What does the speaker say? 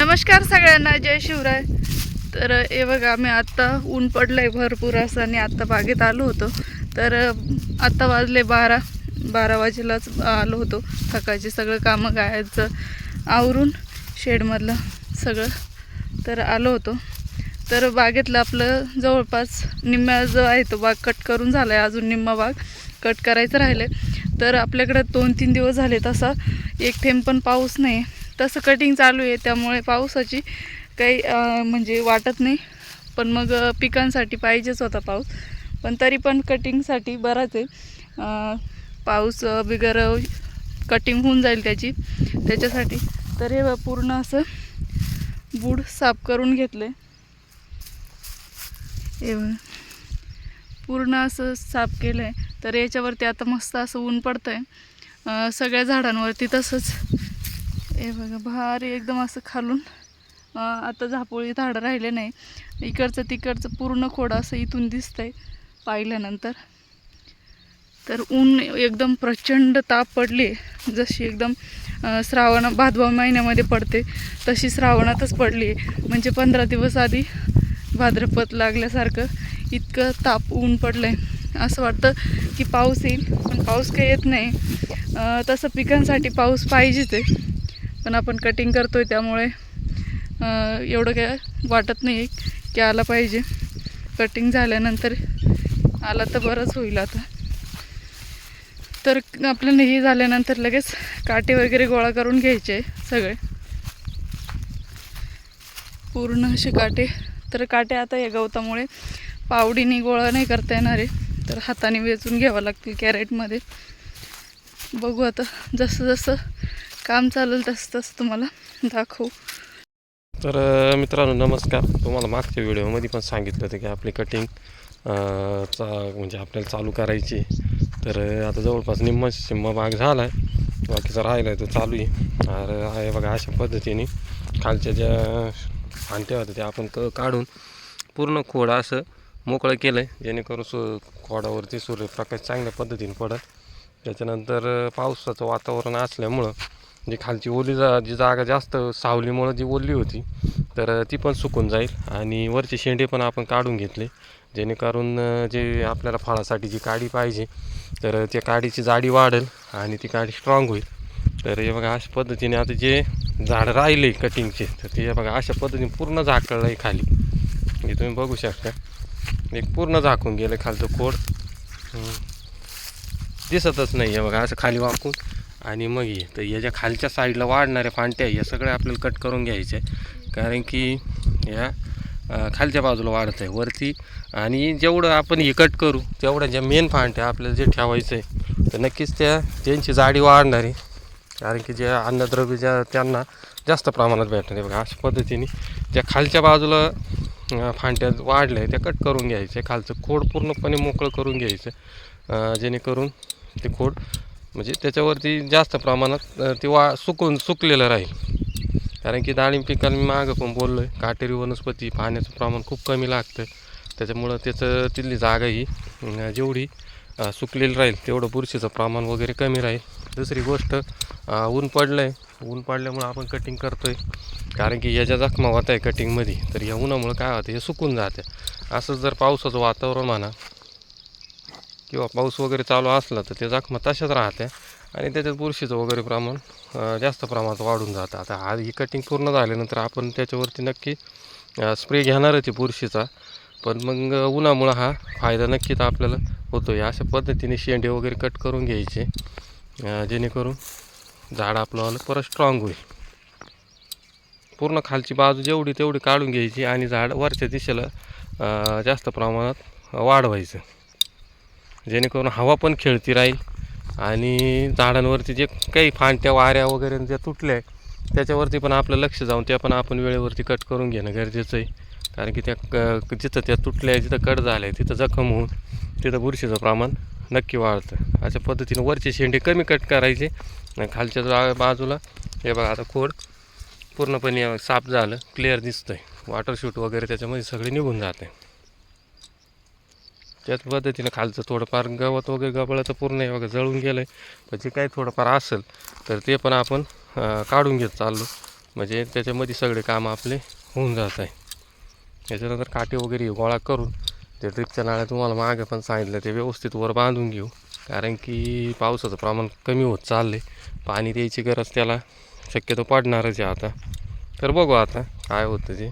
नमस्कार सगळ्यांना जय शिवराय. तर हे बघा आम्ही आत्ता ऊन पडलंय भरपूर असं आणि आत्ता बागेत आलो होतो. तर आत्ता वाजले बारा बारा वाजेलाच आलो होतो. सकाळचे सगळं कामं गायचं आवरून शेडमधलं सगळं तर आलो होतो. तर बागेतलं आपलं जवळपास निम्म्या जो आहे तो बाग कट करून झाला आहे अजून निम्मा बाग कट करायचं राहिलं तर आपल्याकडं दोन तीन दिवस झाले तसा एक थेंब पण पाऊस नाही. तसं कटिंग चालू आहे त्यामुळे पावसाची काही म्हणजे वाटत नाही. पण मग पिकांसाठी पाहिजेच होता पाऊस. पण तरी पण कटिंगसाठी बराच आहे. पाऊस बिगर कटिंग होऊन जाईल त्याची त्याच्यासाठी. तर हे पूर्ण असं बूड साफ करून घेतलं आहे बघ. पूर्ण असं साफ केलं आहे तर याच्यावरती आता मस्त असं ऊन पडतं आहे सगळ्या झाडांवरती तसंच. हे बघा भारी एकदम असं खालून. आता झापोळी झाडं राहिले नाही. इकडचं तिकडचं पूर्ण खोडं असं इथून दिसतंय पाहिल्यानंतर. तर ऊन एकदम प्रचंड ताप पडली. जशी एकदम श्रावण भादवा महिन्यामध्ये पडते तशी श्रावणातच पडली. म्हणजे पंधरा दिवस आधी भाद्रपद लागल्यासारखं इतकं ताप ऊन पडलं आहे असं वाटतं की पाऊस येईल पण पाऊस काही येत नाही. तसं पिकांसाठी पाऊस पाहिजेच आहे. पण आपण कटिंग करतो आहे त्यामुळे एवढं काय वाटत नाही की आला पाहिजे. कटिंग झाल्यानंतर आला तर बरंच होईल आता. तर आपल्याला हे झाल्यानंतर लगेच काटे वगैरे गोळा करून घ्यायचे सगळे. पूर्ण असे काटे तर काटे आता या गवतामुळे पावडीने गोळा नाही करता येणार आहे. तर हाताने वेचून घ्यावं लागतील कॅरेटमध्ये. बघू आता जसं जसं काम चालेल तसं तसं तुम्हाला दाखवू. तर मित्रांनो नमस्कार. तुम्हाला मागच्या व्हिडिओमध्ये पण सांगितलं होतं की आपली कटिंग चा म्हणजे आपल्याला चालू करायची तर आता जवळपास निम्मा शिम्मा भाग झाला आहे बाकीचा राहिला आहे तो चालू आहे. तर आहे बघा अशा पद्धतीने खालच्या ज्या आणि तेव्हा ते आपण क काढून पूर्ण खोड असं मोकळं केलं आहे जेणेकरून सु खोडावरती सूर्यप्रकाश चांगल्या पद्धतीने पडत त्याच्यानंतर पावसाचं वातावरण असल्यामुळं जी खालची ओली जा जी जागा जास्त सावलीमुळं जी ओली होती तर ती पण सुकून जाईल. आणि वरचे शेंडे पण आपण काढून घेतले. जेणेकरून जे आपल्याला फळासाठी जी काडी पाहिजे तर त्या काडीची जाडी वाढेल आणि ती काडी स्ट्रॉंग होईल. तर हे बघा अशा पद्धतीने आता जे झाड राहिले कटिंगचे तर ते हे बघा अशा पद्धतीने पूर्ण झाकळलं आहे खाली. हे तुम्ही बघू शकता. एक पूर्ण झाकून गेलं खालचं खोड दिसतच नाही आहे बघा असं खाली वाकून. आणि मग हे तर याच्या खालच्या साईडला वाढणाऱ्या फांट्या या सगळ्या आपल्याला कट करून घ्यायच्या आहे कारण की या खालच्या बाजूला वाढत आहे वरती. आणि जेवढं आपण हे कट करू तेवढ्या ज्या मेन फांट्या आपल्याला जे ठेवायचं आहे तर नक्कीच त्या त्यांची जाडी वाढणार आहे कारण की जे अन्नद्रव्य ज्या त्यांना जास्त प्रमाणात भेटणार आहे बघा अशा पद्धतीने ज्या खालच्या बाजूला फांट्या वाढल्या आहे त्या कट करून घ्यायचे. खालचं खोड पूर्णपणे मोकळं करून घ्यायचं. जेणेकरून ते खोड म्हणजे त्याच्यावरती जास्त प्रमाणात ते वा सुकून सुकलेलं राहील. कारण की डाळिंब पिकाला मी मागं पण बोललो आहे काटेरी वनस्पती पाण्याचं प्रमाण खूप कमी लागतं. त्याच्यामुळं त्याचं तिथली जागा ही जेवढी सुकलेली राहील तेवढं बुरशीचं प्रमाण वगैरे कमी राहील. दुसरी गोष्ट ऊन पडलं आहे ऊन पडल्यामुळं आपण कटिंग करतो आहे कारण की याच्या जखमा होत आहे कटिंगमध्ये तर या उन्हामुळं काय होतं हे सुकून जाते असंच जर पावसाचं वातावरण म्हणा किंवा पाऊस वगैरे चालू असला तर ते जखमा तशाच राहत्या. आणि त्याच्यात बुरशीचं वगैरे प्रमाण जास्त प्रमाणात वाढून जातं. आता हा ही कटिंग पूर्ण झाल्यानंतर आपण त्याच्यावरती नक्की स्प्रे घेणारच आहे बुरशीचा. पण मग उन्हामुळं हा फायदा नक्कीच आपल्याला होतो आहे अशा पद्धतीने शेंडे वगैरे कट करून घ्यायचे. जेणेकरून झाड आपलं परत स्ट्रॉंग होईल. पूर्ण खालची बाजू जेवढी तेवढी काढून घ्यायची आणि झाड वरच्या दिशेला जास्त प्रमाणात वाढवायचं. जेणेकरून हवा पण खेळती राहील आणि झाडांवरती जे काही फांट्या वाऱ्या वगैरे ज्या तुटल्या आहे त्याच्यावरती पण आपलं लक्ष जाऊन त्या पण आपण वेळेवरती कट करून घेणं गरजेचं आहे. कारण की त्या क जिथं त्या तुटल्या जिथं कट झालं आहे तिथं जखम होऊन तिथं बुरशीचं प्रमाण नक्की वाढतं. अशा पद्धतीने वरचे शेंडे कमी कट करायचे. आणि खालच्या बाजूला हे बघा आता खोड पूर्णपणे साफ झालं क्लिअर दिसतंय. वॉटर शूट वगैरे त्याच्यामध्ये सगळे निघून जाते त्याच पद्धतीनं खालचं थोडंफार गवत वगैरे गबळं तर पूर्ण आहे बघा जळून गेलं आहे पण जे काही थोडंफार असेल तर ते पण आपण काढून घेत चाललो. म्हणजे त्याच्यामध्ये सगळे काम आपले होऊन जात आहे त्याच्यानंतर काटे वगैरे गोळा करून ते ड्रिपच्या नाळ्या तुम्हाला मागे पण सांगितलं ते व्यवस्थित वर बांधून घेऊ. कारण की पावसाचं प्रमाण कमी होत चाललं आहे पाणी द्यायची गरज त्याला शक्यतो पडणारच आहे आता. तर बघू आता काय होतं ते.